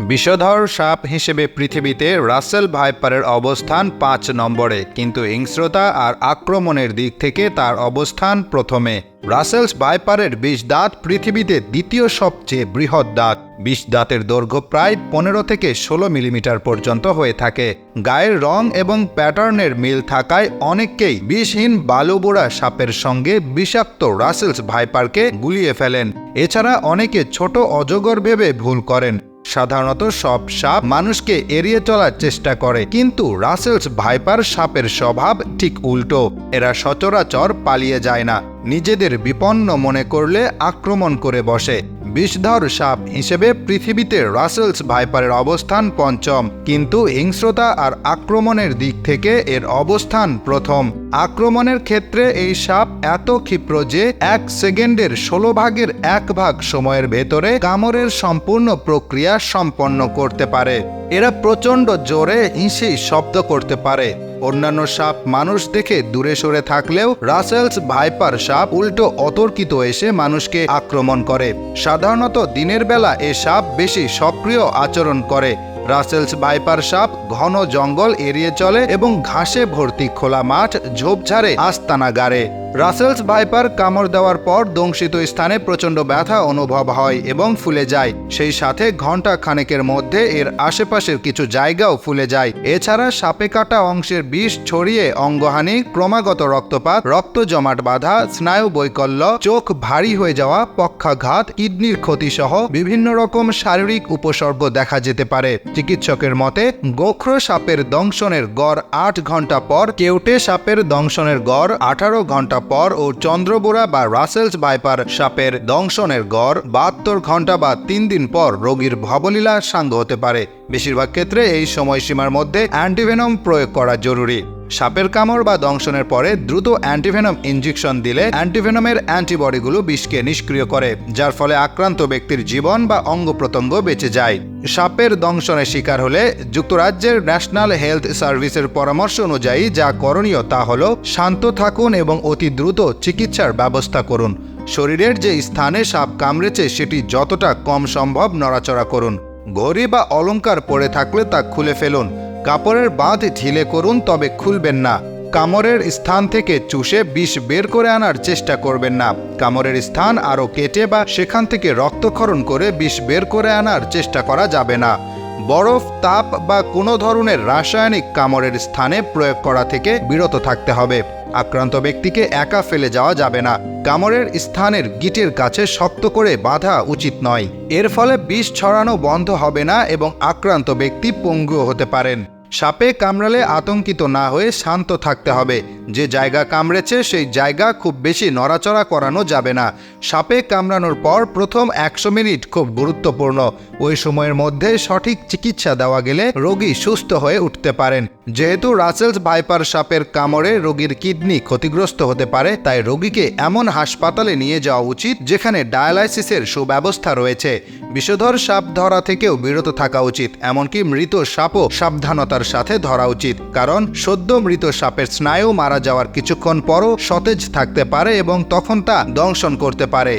বিষধর সাপ হিসেবে পৃথিবীতে রাসেল ভাইপারের অবস্থান পাঁচ নম্বরে, কিন্তু হিংস্রতা আর আক্রমণের দিক থেকে তার অবস্থান প্রথমে। রাসেলস ভাইপারের বিষ দাঁত পৃথিবীতে দ্বিতীয় সবচেয়ে বৃহৎ দাঁত। বিষ দাঁতের দৈর্ঘ্য প্রায় পনেরো থেকে ষোলো মিলিমিটার পর্যন্ত হয়ে থাকে। গায়ের রং এবং প্যাটার্নের মিল থাকায় অনেককেই বিষহীন বালুবোড়া সাপের সঙ্গে বিষাক্ত রাসেলস ভাইপারকে গুলিয়ে ফেলেন। এছাড়া অনেকে ছোট অজগর ভেবে ভুল করেন। সাধারণত সব সাপ মানুষকে এড়িয়ে চলার চেষ্টা করে, কিন্তু রাসেলস ভাইপার সাপের স্বভাব ঠিক উল্টো। এরা সচরাচর পালিয়ে যায় না, নিজেদের বিপন্ন মনে করলে আক্রমণ করে বসে। বিষধর সাপ হিসেবে পৃথিবীতে রাসেলস ভাইপারের অবস্থান পঞ্চম। কিন্তু হিংস্রতা আর আক্রমণের দিক থেকে এর অবস্থান প্রথম। আক্রমণের ক্ষেত্রে এই সাপ এত ক্ষিপ্র যে এক সেকেন্ডের ষোলো ভাগের এক ভাগ সময়ের ভেতরে কামড়ের সম্পূর্ণ প্রক্রিয়া সম্পন্ন করতে পারে। এরা প্রচণ্ড জোরে হিঁসেই শব্দ করতে পারে। অন্যান্য সাপ মানুষ দেখে দূরে সরে থাকলেও রাসেলস ভাইপার সাপ উল্টো অতর্কিত এসে মানুষকে আক্রমণ করে। সাধারণত দিনের বেলা এ সাপ বেশি সক্রিয় আচরণ করে। রাসেলস ভাইপার সাপ ঘন জঙ্গল এড়িয়ে চলে এবং ঘাসে ভর্তি খোলা মাঠ, ঝোপঝাড়ে আস্তানা গাড়ে। রাসেলস বাইপার কামড় দেওয়ার পর দংশিত স্থানে প্রচণ্ড ব্যথা অনুভব হয় এবং ফুলে যায়। সেই সাথে ঘণ্টা খানেকের মধ্যে এর আশেপাশের কিছু জায়গাও ফুলে যায়। এছাড়া সাপে কাটা অংশের বিষ ছড়িয়ে অঙ্গহানি, ক্রমাগত রক্তপাত, রক্ত জমাট বাঁধা, স্নায়ু বৈকল্য, চোখ ভারী হয়ে যাওয়া, পক্ষাঘাত, কিডনির ক্ষতি সহ বিভিন্ন রকম শারীরিক উপসর্গ দেখা যেতে পারে। চিকিৎসকের মতে, গোখ্র সাপের দংশনের গড় আট ঘণ্টা পর কেউটে সাপের দংশনের গড় আঠারো ঘণ্টা পর ও চন্দ্রবোড়া বা রাসেলস বাইপার সাপের দংশনের গড় বাহাত্তর ঘণ্টা বা তিন দিন পর রোগীর ভবলীলা সাঙ্গ হতে পারে। বেশিরভাগ ক্ষেত্রে এই সময়সীমার মধ্যে অ্যান্টিভেনম প্রয়োগ করা জরুরি। সাপের কামড় বা দংশনের পরে দ্রুত অ্যান্টিভেনম ইঞ্জেকশন দিলে অ্যান্টিভেনমের অ্যান্টিবডিগুলো বিষকে নিষ্ক্রিয় করে, যার ফলে আক্রান্ত ব্যক্তির জীবন বা অঙ্গ প্রত্যঙ্গ বেঁচে যায়। সাপের দংশনের শিকার হলে যুক্তরাজ্যের ন্যাশনাল হেলথ সার্ভিসের পরামর্শ অনুযায়ী যা করণীয় তা হল শান্ত থাকুন এবং অতি দ্রুত চিকিৎসার ব্যবস্থা করুন। শরীরের যে স্থানে সাপ কামড়েছে সেটি যতটা কম সম্ভব নড়াচড়া করুন। ঘড়ি বা অলংকার পরে থাকলে তা খুলে ফেলুন। কাপড়ের বাঁধ ঢিলে করুন, তবে খুলবেন না। কামড়ের স্থান থেকে চুষে বিষ বের করে আনার চেষ্টা করবেন না। কামড়ের স্থান আরও কেটে বা সেখান থেকে রক্তক্ষরণ করে বিষ বের করে আনার চেষ্টা করা যাবে না। বরফ, তাপ বা কোনো ধরনের রাসায়নিক কামড়ের স্থানে প্রয়োগ করা থেকে বিরত থাকতে হবে। আক্রান্ত ব্যক্তিকে একা ফেলে যাওয়া যাবে না। কামড়ের স্থানের গিটের কাছে শক্ত করে বাঁধা উচিত নয়। এর ফলে বিষ ছড়ানো বন্ধ হবে না এবং আক্রান্ত ব্যক্তি পঙ্গু হতে পারেন। সাপে কামড়ালে আতঙ্কিত না হয়ে শান্ত থাকতে হবে। যে জায়গা কামড়েছে, সেই জায়গা খুব বেশি নড়াচড়া করানো যাবে না। সাপে কামড়ানোর পর প্রথম একশো মিনিট খুব গুরুত্বপূর্ণ। ওই সময়ের মধ্যে সঠিক চিকিৎসা দেওয়া গেলে রোগী সুস্থ হয়ে উঠতে পারেন। যেহেতু রাসেলস ভাইপার সাপের কামড়ে রোগীর কিডনি ক্ষতিগ্রস্ত হতে পারে, তাই রোগীকে এমন হাসপাতালে নিয়ে যাওয়া উচিত যেখানে ডায়ালাইসিসের সুব্যবস্থা রয়েছে। বিষধর সাপ ধরা থেকেও বিরত থাকা উচিত, এমনকি মৃত সাপও সাবধানতার সাথে ধরা উচিত, কারণ সদ্য মৃত সাপের স্নায়ু মারা যাওয়ার কিছুক্ষণ পরও সতেজ থাকতে পারে এবং তখন তা দংশন করতে পারে।